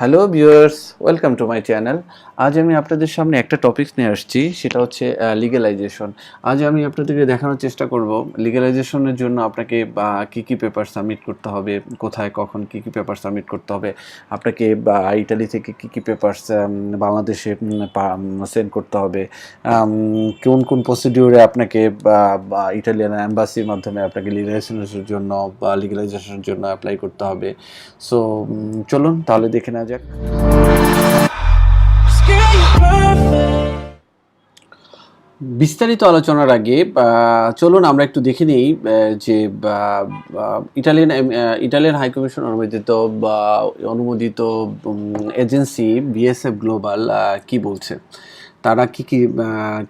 hello viewers welcome to my channel. আজ আমি আপনাদের সামনে একটা টপিক নিয়ে আসছি, সেটা হচ্ছে লিগ্যালাইজেশন আজ আমি আপনাদেরকে দেখানোর চেষ্টা করব লিগ্যালাইজেশনের জন্য আপনাকে, বা, কী কী পেপার সাবমিট করতে হবে, কোথায়, কখন, কী কী পেপার সাবমিট করতে হবে, আপনাকে, বা ইটালি থেকে কী কী পেপার বাংলাদেশে সেন্ড করতে হবে কোন কোন প্রসিডিউরে আপনাকে ইটালিয়ান অ্যাম্বাসির মাধ্যমে আপনাকে লিগ্যালাইজেশনের জন্য, বা লিগ্যালাইজেশনের জন্য অ্যাপ্লাই করতে হবে। সো চলুন, তাহলে দেখে নেওয়া যাক। বিস্তারিত আলোচনার আগে চলুন আমরা একটু দেখে নিই যে ইটালিয়ান ইটালিয়ান হাইকমিশন অনুমোদিত বা অনুমোদিত এজেন্সি বিএসএফ গ্লোবাল কি বলছে? তারা কি কি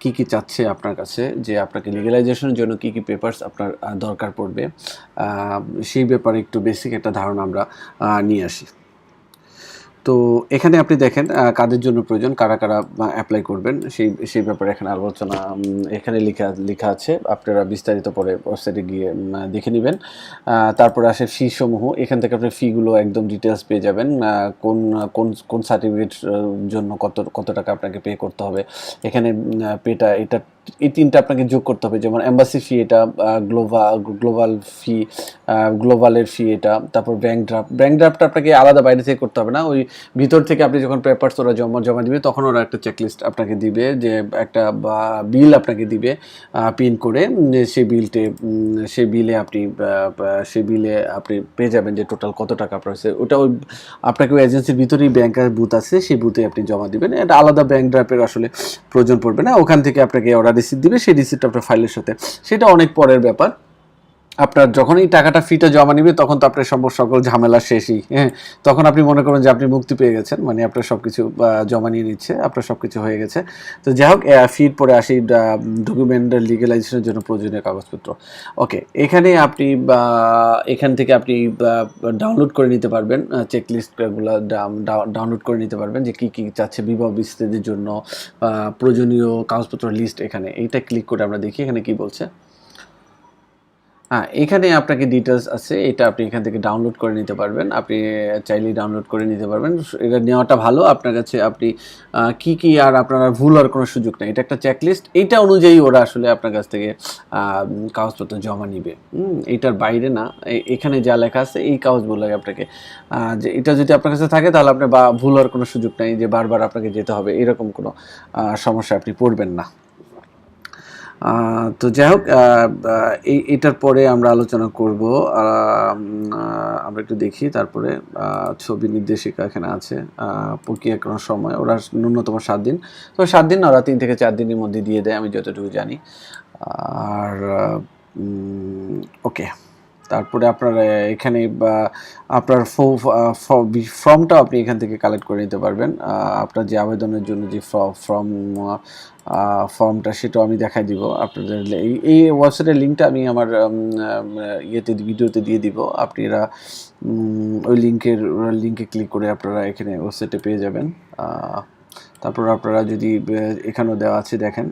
কি কি চাচ্ছে আপনার কাছে? যে আপনাকে লিগ্যালাইজেশনের জন্য কি কি পেপারস আপনার দরকার পড়বে? সেই ব্যাপারে একটু বেসিক একটা ধারণা আমরা নিয়ে আসি। তো এখানে আপনি দেখেন কাদের জন্য প্রয়োজন, কারা কারা অ্যাপ্লাই করবেন, সেই সেই ব্যাপারে এখানে আলোচনা এখানে লেখা লেখা আছে। আপনারা বিস্তারিত পরে ওয়েবসাইটে গিয়ে দেখে নেবেন। তারপরে আসে ফি সমূহ এখান থেকে আপনি ফিগুলো একদম ডিটেলস পেয়ে যাবেন কোন কোন কোন সার্টিফিকেট জন্য কত কত টাকা আপনাকে পে করতে হবে। এখানে পেটা এটা এই তিনটা আপনাকে যোগ করতে হবে, যেমন এম্বাসি ফি এটা গ্লোবাল গ্লোবাল ফি গ্লোবালের ফি এটা, তারপর ব্যাংক ড্রাফট ব্যাংক ড্রাফটটা আপনাকে আলাদা বাইরে থেকে করতে হবে না, ওই ভিতর থেকে আপনি যখন পেপারস ওরা জমা জমা দিবে, তখন ওরা একটা চেকলিস্ট আপনাকে দিবে, যে একটা বিল আপনাকে দিবে পিন করে সেই বিলটে সেই বিলে আপনি সেই বিলে আপনি পেয়ে যাবেন যে টোটাল কত টাকা আপনার ওটা ওই, আপনাকে ওই এজেন্সির ভিতরেই ব্যাংকের বুথ আছে, সেই বুথে আপনি জমা দিবেন। এটা আলাদা ব্যাংক ড্রাফের আসলে প্রয়োজন পড়বে না, ওখান থেকে আপনাকে ওরা রিসিপ্ট দিবে সেই রিসিপ্ট আপনার ফাইলের সাথে। সেটা অনেক পরের ব্যাপার। আপনার যখনই টাকাটা ফিটা জমা নিবে, তখন তো আপনার সব সকল ঝামেলা শেষই হ্যাঁ? তখন আপনি মনে করেন যে আপনি মুক্তি পেয়ে গেছেন মানে আপনার সব কিছু জমা নিয়ে নিচ্ছে, আপনার সব কিছু হয়ে গেছে। তো যাই হোক ফির পরে আসি ডকুমেন্ট লিগালাইজেশনের জন্য প্রয়োজনীয় কাগজপত্র। ওকে এখানে আপনি এখান থেকে আপনি ডাউনলোড করে নিতে পারবেন চেক লিস্টগুলো ডাউনলোড করে নিতে পারবেন যে কী কী চাচ্ছে বিবাহ বিচ্ছেদের জন্য প্রয়োজনীয় কাগজপত্র লিস্ট এখানে। এইটা ক্লিক করে আমরা দেখি এখানে কি বলছে। হ্যাঁ এখানে আপনাকে ডিটেলস আছে এটা আপনি এখান থেকে ডাউনলোড করে নিতে পারবেন। আপনি চাইলেই ডাউনলোড করে নিতে পারবেন। এটা নেওয়াটা ভালো। আপনার কাছে আপনি কি কি আর আপনার আর ভুল হওয়ার কোনো সুযোগ নেই। এটা একটা চেকলিস্ট এইটা অনুযায়ী ওরা আসলে আপনার কাছ থেকে কাগজপত্র জমা নিবে। হুম, এইটার বাইরে না। এখানে যা লেখা আছে এই কাগজগুলো আপনাকে যে এটা যদি আপনার কাছে থাকে তাহলে আপনার বা ভুল হওয়ার কোনো সুযোগ নেই যে বারবার আপনাকে যেতে হবে। এরকম কোনো সমস্যা আপনি পড়বেন না। তো যাই হোক এটার পরে আমরা আলোচনা করব। আমরা একটু দেখি, তারপরে ছবি নির্দেশিকা এখানে আছে। প্রক্রিয়া প্রক্রিয়াকরণ সময়, ওরা ন্যূনতম সাত দিন। তো সাত দিন ওরা তিন থেকে চার দিনের মধ্যে দিয়ে দেয়, আমি যতটুকু জানি। আর ওকে। তারপরে আপনার এখানে আপনার ফর্মটা আপনি এখান থেকে কালেক্ট করে নিতে পারবেন। আপনার যে আবেদনের জন্য যে ফর্ম ফর্মটা সেটাও আমি দেখাই দিব আপনাদের। এই- এই ওয়েবসাইটের লিঙ্কটা আমি আমার ইয়েতে, ভিডিওতে দিয়ে দিব। আপনারা ওই লিঙ্কের লিঙ্কে ক্লিক করে আপনারা এখানে ওয়েবসাইটে পেয়ে যাবেন। তারপর আপনারা যদি এখানেও দেওয়া আছে দেখেন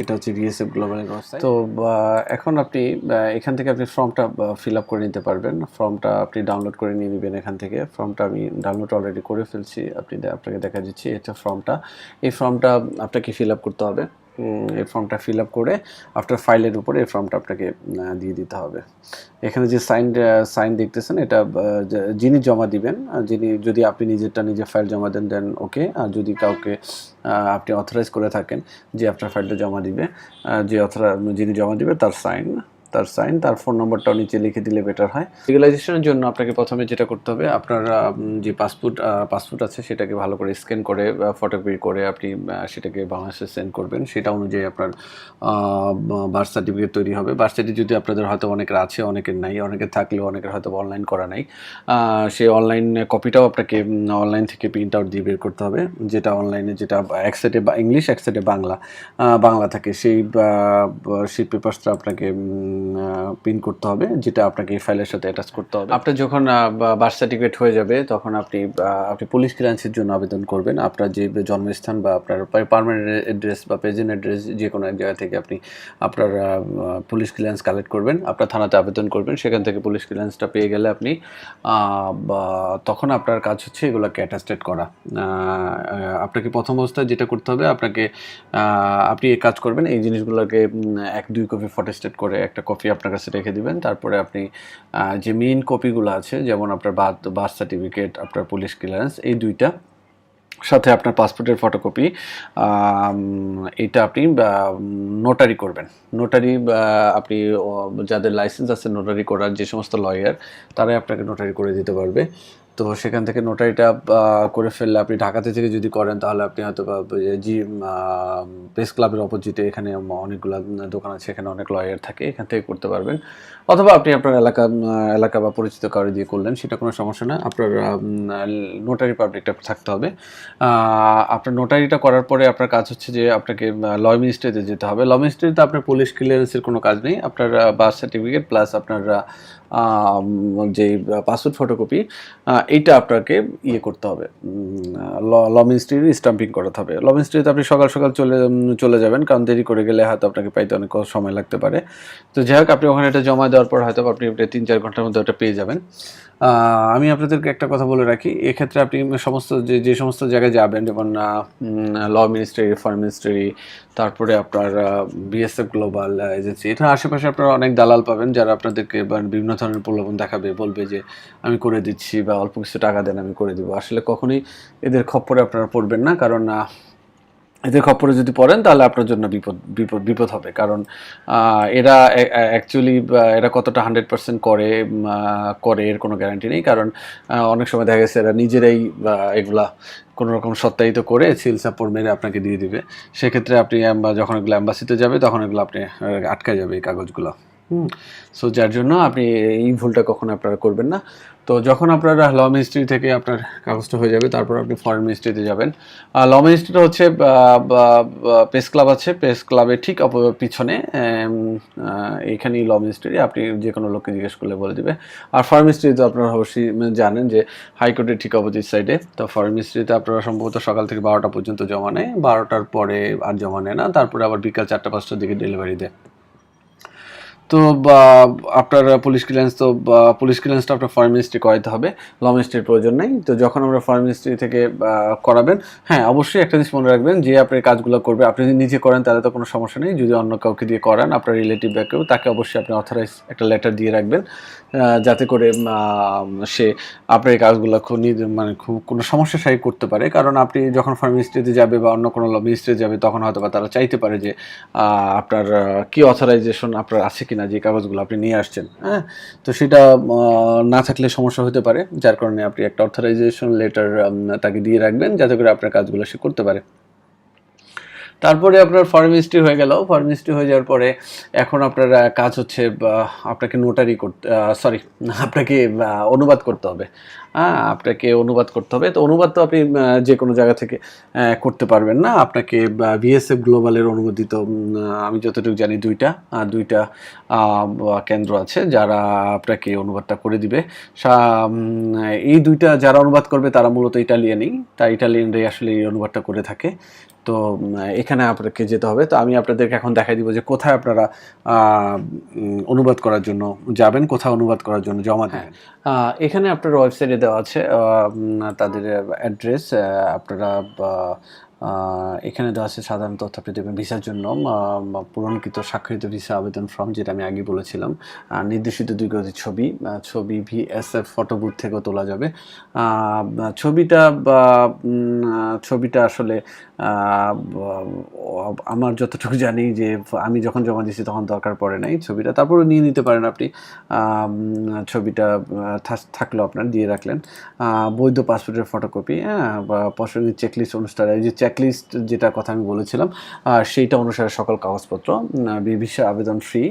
এটা হচ্ছে বিএসএফ গ্লোবাল তো এখন আপনি এখান থেকে আপনি ফর্মটা ফিল আপ করে নিতে পারবেন। ফর্মটা আপনি ডাউনলোড করে নিয়ে নেবেন এখান থেকে। ফর্মটা আমি ডাউনলোড অলরেডি করে ফেলছি। আপনি আপনাকে দেখা দিচ্ছি এটা ফর্মটা। এই ফর্মটা আপনাকে ফিল আপ করতে হবে। এই ফর্মটা ফিল আপ করে আফটার ফাইলের উপরে এই ফর্মটা আপনাকে দিয়ে দিতে হবে। এখানে যে সাইন সাইন দেখতেছেন, এটা যিনি জমা দিবেন যিনি, যদি আপনি নিজেরটা নিজে ফাইল জমা দেন দেন ওকে আর যদি কাউকে আপনি অথরাইজ করে থাকেন যে আপনার ফাইলটা জমা দিবে যে অথরা যিনি জমা দিবে, তার সাইন তার সাইন, তার ফোন নম্বরটাও নিচে লিখে দিলে বেটার হয়। লিগালাইজেশনের জন্য আপনাকে প্রথমে যেটা করতে হবে, আপনার যে পাসপোর্ট পাসপোর্ট আছে সেটাকে ভালো করে স্ক্যান করে ফটোকপি করে আপনি সেটাকে বাংলাদেশে সেন্ড করবেন। সেটা অনুযায়ী আপনার বার্থ সার্টিফিকেট তৈরি হবে। বার্থ সার্টিফিকেট যদি আপনাদের হয়তো অনেকের আছে, অনেকের নাই, অনেকের থাকলেও অনেকের হয়তো অনলাইন করা নাই সেই অনলাইন কপিটাও আপনাকে অনলাইন থেকে প্রিন্ট আউট দিয়ে বের করতে হবে। যেটা অনলাইনে যেটা এক সাইডে ইংলিশ এক সাইডে বাংলা বাংলা থাকে, সেই সেই পেপারসটা আপনাকে প্রিন্ট করতে হবে, যেটা আপনাকে ফাইলের সাথে অ্যাটাচ করতে হবে। আপনার যখন বার্থ সার্টিফিকেট হয়ে যাবে, তখন আপনি আপনি পুলিশ ক্লিয়ারেন্সের জন্য আবেদন করবেন। আপনার যে জন্মস্থান বা আপনার পারমানেন্ট অ্যাড্রেস বা প্রেজেন্ট অ্যাড্রেস যে কোনো এক জায়গা থেকে আপনি আপনার পুলিশ ক্লিয়ারেন্স কালেক্ট করবেন। আপনার থানাতে আবেদন করবেন। সেখান থেকে পুলিশ ক্লিয়ারেন্সটা পেয়ে গেলে আপনি তখন আপনার কাজ হচ্ছে এগুলোকে অ্যাটাস্টেড করা। আপনাকে প্রথম অবস্থায় যেটা করতে হবে, আপনাকে আপনি কাজ করবেন, এই জিনিসগুলোকে এক, দুই কপি ফটোস্টেট করে একটা কপি আপনার কাছে রেখে দিবেন। তারপরে আপনি যে মেইন কপিগুলো আছে, যেমন আপনার বার্থ বার্থ সার্টিফিকেট আপনার পুলিশ ক্লিয়ারেন্স এই দুইটা সাথে আপনার পাসপোর্টের ফটোকপি এটা আপনি নোটারি করবেন। নোটারি আপনি যাদের লাইসেন্স আছে নোটারি করার যে সমস্ত লয়ার তারাই আপনাকে নোটারি করে দিতে পারবে। তো সেখান থেকে নোটারিটা করে ফেললে আপনি ঢাকাতে থেকে যদি করেন, তাহলে আপনি হয়তো জি প্রেস ক্লাবের অপোজিটে এখানে অনেকগুলো দোকান আছে, এখানে অনেক লয়ার থাকে, এখান থেকে করতে পারবেন। অথবা আপনি আপনার এলাকা এলাকা বা পরিচিত কারও দিয়ে করলেন, সেটা কোনো সমস্যা না। আপনার নোটারি পাবলিকটা থাকতে হবে। আপনার নোটারিটা করার পরে আপনার কাজ হচ্ছে যে আপনাকে ল মিনিস্ট্রিতে যেতে হবে। ল মিনিস্ট্রিতে আপনার পুলিশ ক্লিয়ারেন্সের কোনো কাজ নেই। আপনার বার্থ সার্টিফিকেট প্লাস আপনার যে পাসপোর্ট ফটোকপি এইটা আপনাকে ইয়ে করতে হবে। ল মিনিস্ট্রির স্টাম্পিং করাতে হবে। ল মিনিস্ট্রিতে আপনি সকাল সকাল চলে চলে যাবেন, কারণ দেরি করে গেলে হয়তো আপনাকে পাইতে অনেক সময় লাগতে পারে। তো যাই হোক, আপনি ওখানে এটা জমা দেওয়ার পর হয়তো আপনি তিন চার ঘণ্টার মধ্যে ওটা পেয়ে যাবেন। আমি আপনাদেরকে একটা কথা বলে রাখি। এক্ষেত্রে আপনি সমস্ত যে যে সমস্ত জায়গায় যাবেন, যেমন ল মিনিস্ট্রি ফরেন মিনিস্ট্রি তারপরে আপনার বিএসএফ গ্লোবাল এজেন্সি এটা আশেপাশে আপনারা অনেক দালাল পাবেন যারা আপনাদেরকে বিভিন্ন ধরনের প্রলোভন দেখাবে, বলবে যে, আমি করে দিচ্ছি বা অল্প কিছু টাকা দেন, আমি করে দিব। আসলে কখনোই এদের খপ্পরে আপনারা পড়বেন না, কারণ এদের খপ্পরে যদি পড়েন, তাহলে আপনার জন্য বিপদ বিপদ বিপদ হবে। কারণ এরা অ্যাকচুয়ালি এরা কতটা হান্ড্রেড পার্সেন্ট করে করে এর কোনো গ্যারান্টি নেই। কারণ অনেক সময় দেখা গেছে এরা নিজেরাই এগুলা কোনো রকম সত্যায়িত করে সিল সাপোর্ট মেরে আপনাকে দিয়ে দিবে। সেক্ষেত্রে আপনি যখন এগুলো অ্যাম্বাসিতে যাবে, তখন এগুলো আপনি আটকা যাবে এই কাগজগুলো। সো যার জন্য আপনি এই ভুলটা কখনো আপনারা করবেন না। তো যখন আপনারা ল মিনিস্ট্রি থেকে আপনার কাগজটা হয়ে যাবে, তারপর আপনি ফরেন মিনিস্ট্রিতে যাবেন। ল মিনিস্ট্রিটা হচ্ছে প্রেস ক্লাব আছে। প্রেস ক্লাবের ঠিক পিছনে এইখানেই ল মিনিস্ট্রি আপনি যে কোনো লোককে জিজ্ঞেস করলে বলে দেবে। আর ফরেন মিনিস্ট্রি তো আপনারা অবশ্যই মানে জানেন যে হাইকোর্টের ঠিক অপোজিট সাইডে তো ফরেন মিনিস্ট্রিতে আপনারা সম্ভবত সকাল থেকে বারোটা পর্যন্ত জমা নেয়। বারোটার পরে আর জমা নেয় না। তারপরে আবার বিকাল চারটা, পাঁচটার দিকে ডেলিভারি দেয়। তো আপনার পুলিশ ক্লিয়ারেন্স তো পুলিশ ক্লিয়ারেন্সটা আপনার ফরেন মিনিস্ট্রি করাইতে হবে। ল মিনিস্ট্রির প্রয়োজন নেই। তো যখন আমরা ফরেন মিনিস্ট্রি থেকে করাবেন হ্যাঁ অবশ্যই একটা জিনিস মনে রাখবেন যে, আপনি কাজগুলো করবে, আপনি যদি নিজে করেন তাহলে তো কোনো সমস্যা নেই। যদি অন্য কাউকে দিয়ে করান, আপনার রিলেটিভ কেউ, তাকে অবশ্যই আপনি অথরাইজ একটা লেটার দিয়ে রাখবেন যাতে করে সে আপনার এই কাজগুলো খুব মানে খুব কোনো সমস্যা সাই করতে পারে। কারণ আপনি যখন ফরেন মিনিস্ট্রিতে যাবে বা অন্য কোনো ল মিনিস্ট্রিতে যাবে, তখন হয়তো বা তারা চাইতে পারে যে আপনার কি অথরাইজেশন আপনার আছে কিনা যে কাগজগুলো আপনি নিয়ে আসছেন হ্যাঁ? তো সেটা না থাকলে সমস্যা হতে পারে, যার কারণে আপনি একটা অথরাইজেশন লেটার তাকে দিয়ে রাখবেন, যাতে করে আপনার কাজগুলো সে করতে পারে। তারপরে আপনার ফরেন মিনিস্ট্রি হয়ে গেল। ফরেন মিনিস্ট্রি হয়ে যাওয়ার পরে এখন আপনার কাজ হচ্ছে আপনাকে নোটারি করতে সরি আপনাকে অনুবাদ করতে হবে। হ্যাঁ আপনাকে অনুবাদ করতে হবে। তো অনুবাদ তো আপনি যে কোনো জায়গা থেকে করতে পারবেন না। আপনাকে বিএসএফ গ্লোবালের অনুমোদিত আমি যতটুকু জানি দুইটা দুইটা কেন্দ্র আছে যারা আপনাকে অনুবাদটা করে দিবে। এই দুইটা যারা অনুবাদ করবে তারা মূলত ইটালিয়ানই। তাই ইটালিয়ানরাই আসলে এই অনুবাদটা করে থাকে। তো এখানে আপনাকে যেতে হবে। তো আমি আপনাদেরকে এখন দেখাই দিব যে কোথায় আপনারা অনুবাদ করার জন্য যাবেন কোথায় অনুবাদ করার জন্য জমা দেবেন। আহ, এখানে আপনার ওয়েবসাইটে দেওয়া আছে তাদের অ্যাড্রেস আপনারা এখানে দেওয়া আছে সাধারণ তথ্য আপনি দেবেন ভিসার জন্য পূরণকৃত স্বাক্ষরিত ভিসা আবেদন ফর্ম যেটা আমি আগে বলেছিলাম। আর নির্দেশিত দুই গতি ছবি ছবি ভিএসএফ ফটো বুথ থেকেও তোলা যাবে। ছবিটা বা ছবিটা আসলে আমার যতটুকু জানি যে আমি যখন জমা দিয়েছি তখন দরকার পড়ে নাই ছবিটা। তারপরে নিয়ে নিতে পারেন আপনি। ছবিটা থাকল আপনার, দিয়ে রাখলেন। বৈধ পাসপোর্টের ফটোকপি হ্যাঁ পছন্দের চেকলিস্ট অনুষ্ঠান যে চেক চেকলিস্ট যেটা কথা আমি বলেছিলাম সেইটা অনুসারে সকল কাগজপত্র ভিসা আবেদন ফ্রি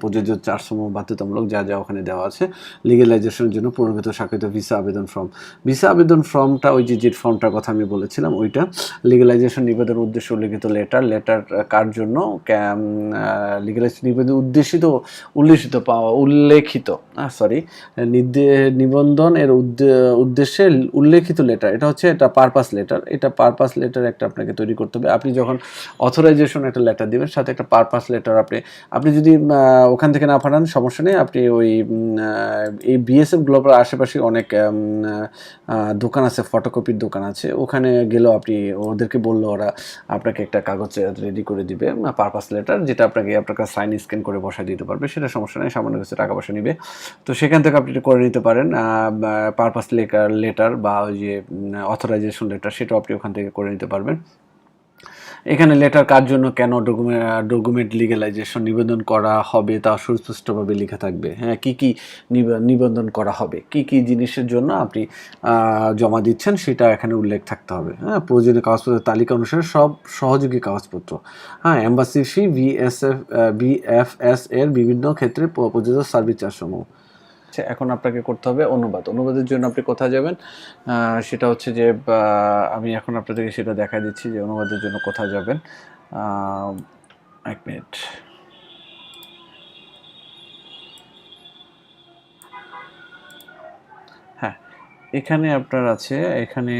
প্রযোজ্য চারশো বাধ্যতামূলক যা যা ওখানে দেওয়া আছে। লিগেলাইজেশনের জন্য পূর্ণগত স্বাক্ষরিত ভিসা আবেদন ফর্ম ভিসা আবেদন ফর্মটা ওই যে যে ফর্মটার কথা আমি বলেছিলাম, ওইটা লিগেলাইজেশন নিবেদন উদ্দেশ্যে উল্লেখিত লেটার লেটার কার জন্য? লিগেলাইজেশন নিবেদন উদ্দেশিত, উল্লেখিত পাওয়া, উল্লেখিত সরি নিবন্ধন এর উদ্দে- উদ্দেশ্যে উল্লেখিত লেটার এটা হচ্ছে এটা পারপাস লেটার এটা পারপাস লেটার একটা আপনাকে তৈরি করতে হবে। আপনি যখন অথরাইজেশন একটা লেটার দিবেন, সাথে একটা পারপাস লেটার আপনি আপনি যদি ওখান থেকে না পাঠান, সমস্যা নেই, আপনি ওই এই বিএসএফ গ্লোবাল আশেপাশে অনেক দোকান আছে ফটোকপির দোকান আছে, ওখানে গেলেও আপনি ওদেরকে বলল, ওরা আপনাকে একটা কাগজ রেডি করে দিবে পারপাস লেটার যেটা আপনাকে আপনাকে সাইন স্ক্যান করে বসায় দিতে পারবে, সেটা সমস্যা নেই, সামান্য কিছু টাকা পয়সা নিবে। তো সেখান থেকে আপনি করে নিতে পারেন পারপাস লেটার লেটার বা ওই যে অথরাইজেশন লেটার সেটাও আপনি ওখান থেকে করে নিতে পারবেন। এখানে লেটার কার জন্য কেন ডকুমেন্ট ডকুমেন্ট লিগালাইজেশন নিবেদন করা হবে তা সুস্পষ্টভাবে লেখা থাকবে? হ্যাঁ কি কি নিব- নিবন্ধন করা হবে? কি কি জিনিসের জন্য আপনি জমা দিচ্ছেন সেটা এখানে উল্লেখ থাকতে হবে। হ্যাঁ প্রয়োজনীয় কাগজপত্রের তালিকা অনুসারে সব সহযোগী কাগজপত্র। হ্যাঁ এম্বাসি ফি বিএসএফ বিএফএস এর বিভিন্ন ক্ষেত্রে প্রযোজ্য সার্ভিস চার্জ সমূহ। এখন আপনাকে করতে হবে অনুবাদ। অনুবাদের জন্য আপনি কোথায় যাবেন? সেটা হচ্ছে যে আমি এখন আপনাদেরকে সেটা দেখা দিচ্ছি যে অনুবাদের জন্য কোথায় যাবেন। এক মিনিট। এখানে আপনার আছে, এখানে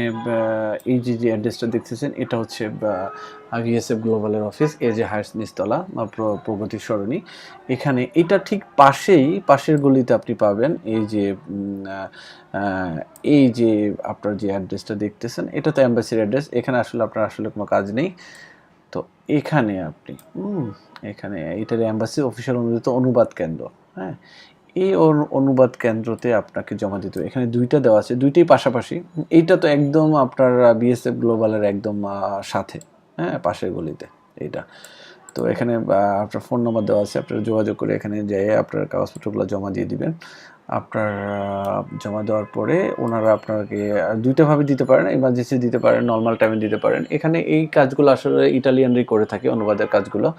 এই যে যে অ্যাড্রেসটা দেখতেছেন, এটা হচ্ছে ভিএসএফ গ্লোবালের অফিস এ যে হায়ার নিচতলা বা প্রগতি সরণি। এখানে এটা ঠিক পাশেই, পাশের গলিতে আপনি পাবেন এই যে এই যে আপনার যে অ্যাড্রেসটা দেখতেছেন, এটা তো অ্যাম্বাসির অ্যাড্রেস, এখানে আসলে আপনার আসলে কোনো কাজ নেই। তো এখানে আপনি এখানে, এটার অ্যাম্বাসি অফিসিয়াল অনুমোদিত অনুবাদ কেন্দ্র হ্যাঁ? এই অনু- অনুবাদ কেন্দ্রতে আপনাকে জমা দিতে হবে। এখানে দুইটা দেওয়া আছে, দুইটাই পাশাপাশি। এইটা তো একদম আপনার বিএসএফ গ্লোবালের একদম সাথে হ্যাঁ পাশের গলিতে, এইটা। তো এখানে আপনার ফোন নম্বর দেওয়া আছে, আপনারা যোগাযোগ করে এখানে যেয়ে আপনার কাগজপত্রগুলো জমা দিয়ে দিবেন। আপনার জমা দেওয়ার পরে ওনারা আপনাকে দুইটাভাবে দিতে পারেন ইমার্জেন্সি দিতে পারেন নর্মাল টাইমে দিতে পারেন। এখানে এই কাজগুলো আসলে ইটালিয়ানরাই করে থাকে, অনুবাদের কাজগুলো।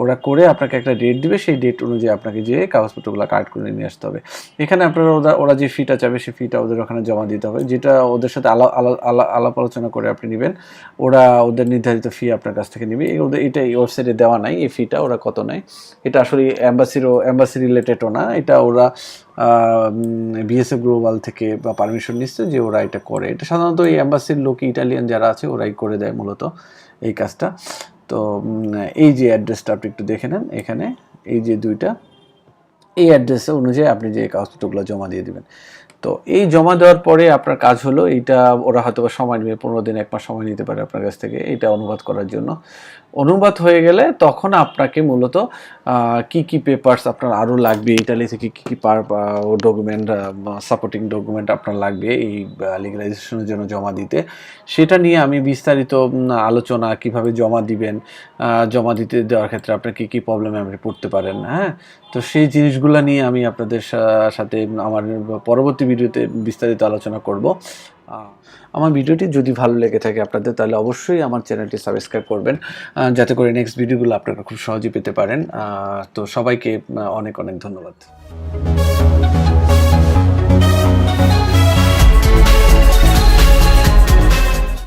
ওরা করে আপনাকে একটা ডেট দিবে, সেই ডেট অনুযায়ী আপনাকে যে কাগজপত্রগুলো কার্ড করে নিয়ে আসতে হবে। এখানে আপনারা ওরা ওরা যে ফিটা চাবে, সেই ফিটা ওদের ওখানে জমা দিতে হবে, যেটা ওদের সাথে আলাপ আলাপ আলাপ আলোচনা করে আপনি নেবেন। ওরা ওদের নির্ধারিত ফি আপনার কাছ থেকে নেবে। ওদের, এটা এই ওয়েবসাইটে দেওয়া নাই, এই ফিটা ওরা কত নেয়। এটা আসলে অ্যাম্বাসিরও অ্যাম্বাসি রিলেটেডও না, এটা ওরা বিএসএফ গ্লোবাল থেকে বা পারমিশন নিচ্ছে যে ওরা এটা করে। এটা সাধারণত এই অ্যাম্বাসির লোক ইটালিয়ান যারা আছে, ওরাই করে দেয় মূলত এই কাজটা। তো এই যে অ্যাড্রেসটা আপনি একটু দেখে নেন এখানে। এই যে দুইটা এই অ্যাড্রেসে অনুযায়ী আপনি যে কাগজপত্রগুলো জমা দিয়ে দেবেন। তো এই জমা দেওয়ার পরে আপনার কাজ হলো এইটা ওরা হয়তো বা সময় নেবে, পনেরো দিন, এক মাস সময় নিতে পারে আপনার কাছ থেকে এটা অনুবাদ করার জন্য। অনুবাদ হয়ে গেলে তখন আপনাকে মূলত কি কি পেপারস আপনার আরও লাগবে ইটালি থেকে কী কী পার ডকুমেন্ট সাপোর্টিং ডকুমেন্ট আপনার লাগবে এই লিগালাইজেশনের জন্য জমা দিতে। সেটা নিয়ে আমি বিস্তারিত আলোচনা, কীভাবে জমা দিবেন জমা দিতে দেওয়ার ক্ষেত্রে আপনার কী কী প্রবলেমে আপনি পড়তে পারেন হ্যাঁ? তো সেই জিনিসগুলো নিয়ে আমি আপনাদের সাথে আমার পরবর্তী ভিডিওতে বিস্তারিত আলোচনা করব। আমার ভিডিওটি যদি ভালো লেগে থাকে আপনাদের, তাহলে অবশ্যই আমার চ্যানেলটি সাবস্ক্রাইব করবেন যাতে করে নেক্সট ভিডিওগুলো আপনারা খুব সহজেই পেতে পারেন। তো সবাইকে অনেক অনেক ধন্যবাদ।